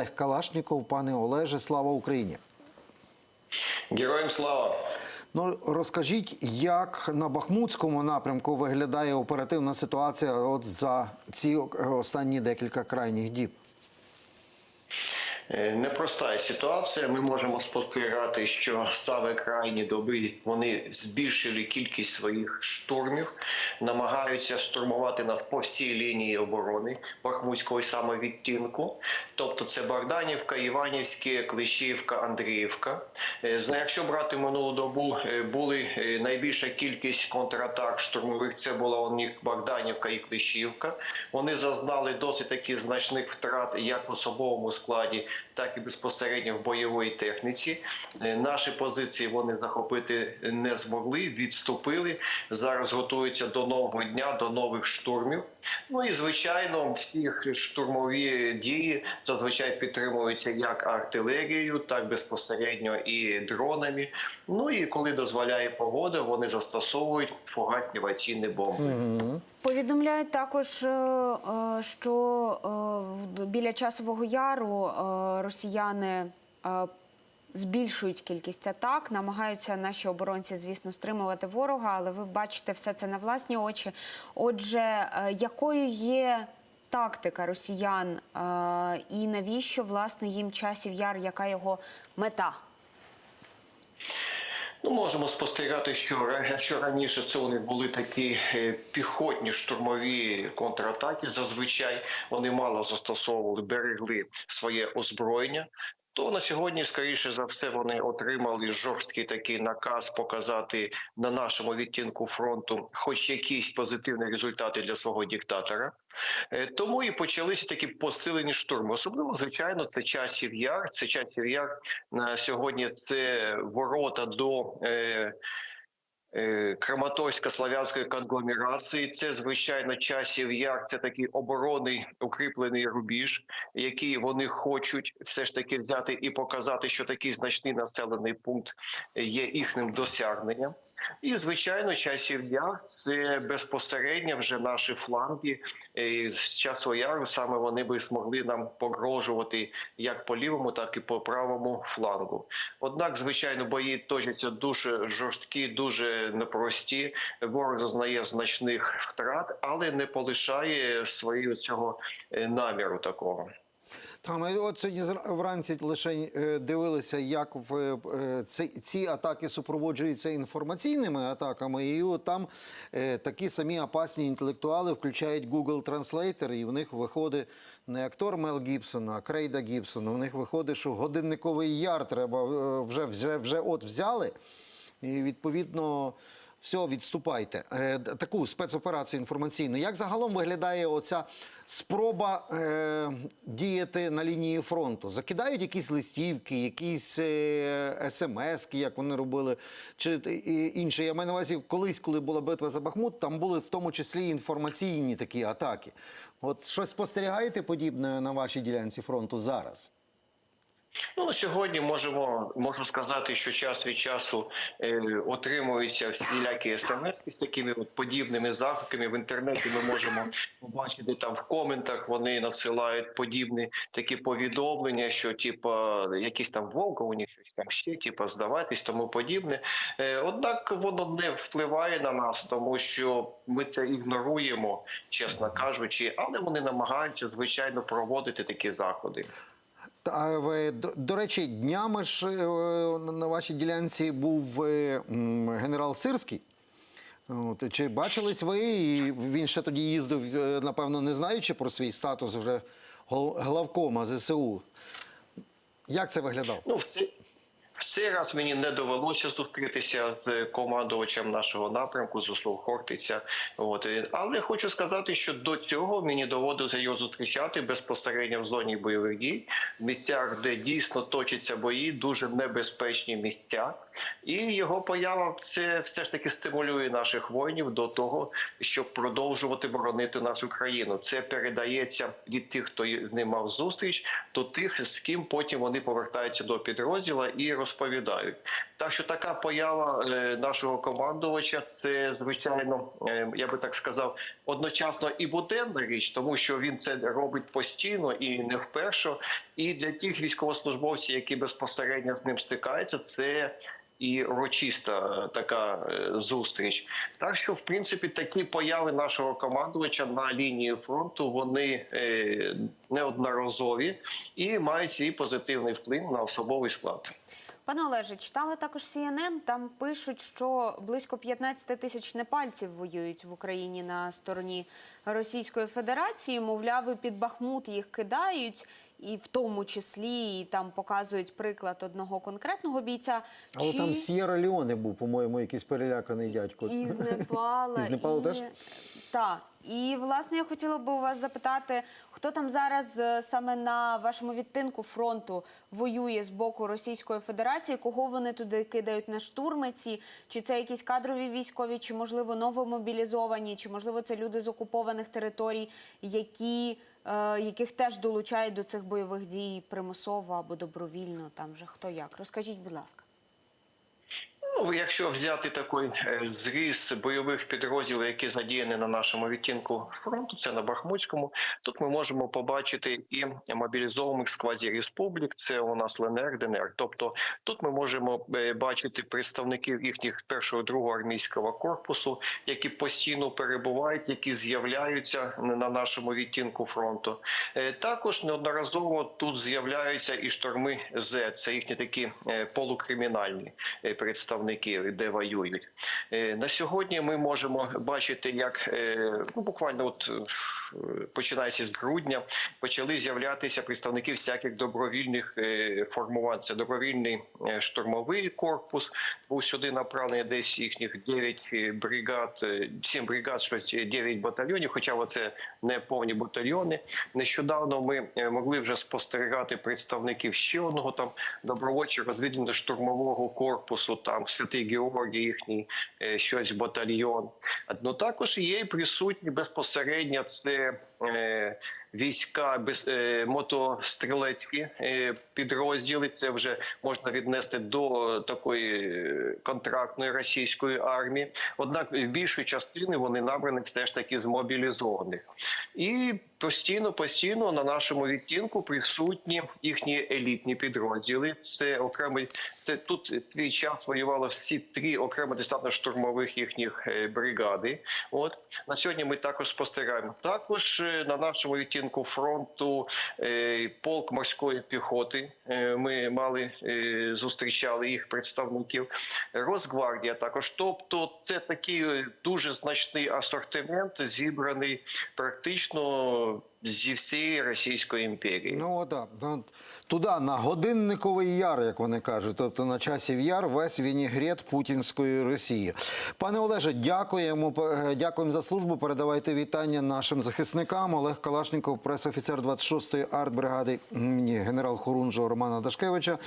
Олег Калашніков. Пане Олеже, слава Україні! Героям слава! Ну розкажіть, як на Бахмутському напрямку виглядає оперативна ситуація от за ці останні декілька крайніх діб? Е, Непроста ситуація. Ми можемо спостерігати, що саме крайні доби вони збільшили кількість своїх штурмів, намагаються штурмувати нас по всій лінії оборони Бахмутського саме відтінку. Тобто це Богданівка, Іванівське, Клещівка, Андріївка. Е, Якщо брати минулу добу, е, були найбільша кількість контратак штурмових. Це була у них Богданівка і Клещівка. Вони зазнали досить таки значних втрат як в особовому складі, так і безпосередньо в бойовій техніці. Е, Наші позиції вони захопити не змогли, відступили. Зараз готуються до нового дня, до нових штурмів. Ну і звичайно, всі штурмові дії зазвичай підтримуються як артилерією, так безпосередньо і дронами. Ну і коли дозволяє погода, вони застосовують фугасні авіаційні бомби. Повідомляють також, е, е, що е, біля часового яру росіяни збільшують кількість атак, намагаються наші оборонці, звісно, стримувати ворога, але ви бачите все це на власні очі. Отже, якою є тактика росіян і навіщо власне їм часів яр, яка його мета? Ну, можемо спостерігати, що що раніше це вони були такі е, піхотні штурмові контратаки. Зазвичай вони мало застосовували, берегли своє озброєння. То на сьогодні, скоріше за все, вони отримали жорсткий такий наказ показати на нашому відтінку фронту, хоч якісь позитивні результати для свого диктатора. Е, Тому і почалися такі посилені штурми. Особливо, звичайно, це часів яр. Це часів яр на сьогодні. Це ворота до. Е, е, Краматорсько-славянської конгломерації. Це звичайно часів як Це такий оборонний укріплений рубіж, який вони хочуть все ж таки взяти і показати, що такий значний населений пункт є їхнім досягненням. І звичайно, часів яр це безпосередньо вже наші фланги. Е, З часу яру саме вони би змогли нам погрожувати як по лівому, так і по правому флангу. Однак, звичайно, бої точаться дуже жорсткі, дуже непрості. Ворог зазнає значних втрат, але не полишає свого цього е, наміру такого. Там от сьогодні вранці лише е, дивилися, як в е, ці, атаки супроводжуються інформаційними атаками, і от там е, такі самі опасні інтелектуали включають Google Translator, і в них виходить не актор Мел Гібсон, а Крейда Гібсон. У них виходить, що годинниковий яр треба вже, вже, вже от взяли, і відповідно. Все, відступайте. Е, таку спецоперацію інформаційну. Як загалом виглядає оця спроба е, діяти на лінії фронту? Закидають якісь листівки, якісь е, смски, як вони робили, чи інше. Я маю на увазі, колись, коли була битва за Бахмут, там були в тому числі інформаційні такі атаки. От щось спостерігаєте подібне на вашій ділянці фронту зараз? Ну на сьогодні можемо можу сказати, що час від часу е, отримуються всілякі смс з такими от подібними закликами. В інтернеті ми можемо побачити там в коментах. Вони надсилають подібні такі повідомлення, що типа якісь там вовка, у них щось там ще, типа здавайтесь, тому подібне. Е, однак воно не впливає на нас, тому що ми це ігноруємо, чесно кажучи, але вони намагаються звичайно проводити такі заходи. До, речі, днями ж е, на вашій ділянці був е, генерал Сирський. От, чи бачились ви? І він ще тоді їздив, е, напевно, не знаючи про свій статус вже главкома ЗСУ. Як це виглядало? Ну, в цей, в цей раз мені не довелося зустрітися з командувачем нашого напрямку, з Хортиця. От. е, Але хочу сказати, що до цього мені доводилося його зустрічати безпосередньо в зоні бойових дій, в місцях, де дійсно точаться бої, дуже небезпечні місця. І його поява це все ж таки стимулює наших воїнів до того, щоб продовжувати боронити нашу країну. Це передається від тих, хто ним мав зустріч, до тих, з ким потім вони повертаються до підрозділу і розповідають розповідають. Так що така поява е, нашого командувача це звичайно, е, я би так сказав, одночасно і буденна річ, тому що він це робить постійно і не вперше. І для тих військовослужбовців, які безпосередньо з ним стикаються, це і урочиста е, така зустріч. Так що, в принципі, такі появи нашого командувача на лінії фронту вони неодноразові і мають свій позитивний вплив на особовий склад. Пане Олеже, читали також CNN, Там пишуть, що близько 15 тисяч непальців воюють в Україні на стороні Російської Федерації. Мовляв, і під Бахмут їх кидають, і в тому числі і там показують приклад одного конкретного бійця. Але Чи- там Сєра Леоне був, по-моєму, якийсь переляканий дядько. Із Непала. Із Непалу теж? Так. І, власне, я хотіла би у вас запитати, хто там зараз е, саме на вашому відтинку фронту воює з боку Російської Федерації, кого вони туди кидають на штурмиці? Чи це якісь кадрові військові, чи, можливо, новомобілізовані, чи, можливо, це люди з окупованих територій, які, е, яких теж долучають до цих бойових дій примусово або добровільно, там вже хто як? Розкажіть, будь ласка. Ну, якщо взяти такий е, зріз бойових підрозділів, які задіяні на нашому відтінку фронту, це на Бахмутському, тут ми можемо побачити і мобілізованих з квазі-республік, це у нас ЛНР, ДНР. Тобто тут ми можемо е, бачити представників їхніх першого другого армійського корпусу, які постійно перебувають, які з'являються на нашому відтінку фронту. Е, Також неодноразово тут з'являються і шторми З, це їхні такі полукримінальні е, представники, де воюють. Е, На сьогодні ми можемо бачити, як е, ну буквально от починаючи з грудня, почали з'являтися представники всяких добровільних е, формувань. Це добровільний е, штурмовий корпус. Був сюди направлений десь їхніх 9 бригад, 7 бригад, щось 9 батальйонів. Хоча це не повні батальйони. Нещодавно ми е, могли вже спостерігати представників ще одного там добровольчого розвідувально штурмового корпусу. Там Святий Георгій, їхній е, щось батальйон. Ну також є присутні безпосередньо це е, війська без е, мотострілецькі е, підрозділи. Це вже можна віднести до такої е, контрактної російської армії. Однак в більшої частини вони набрані все ж таки з мобілізованих. І постійно, постійно на нашому відтінку присутні їхні елітні підрозділи. Це окремий це тут свій час воювало всі три окремо десантно-штурмових їхніх е, бригади. От на сьогодні ми також спостерігаємо. Також е, на нашому відтінку фронту е, полк морської піхоти. е, Ми мали е, зустрічали їх представників. Росгвардія також. Тобто, це такий дуже значний асортимент, зібраний практично зі всієї Російської імперії. Ну так. Ну, туди, на годинниковий яр, як вони кажуть, тобто на часів яр весь вінігрет путінської Росії. Пане Олеже, дякуємо, е, дякуємо за службу. Передавайте вітання нашим захисникам. Олег Калашніков, пресофіцер 26-ї артбригади генерал Хорунжого Романа Дашкевича.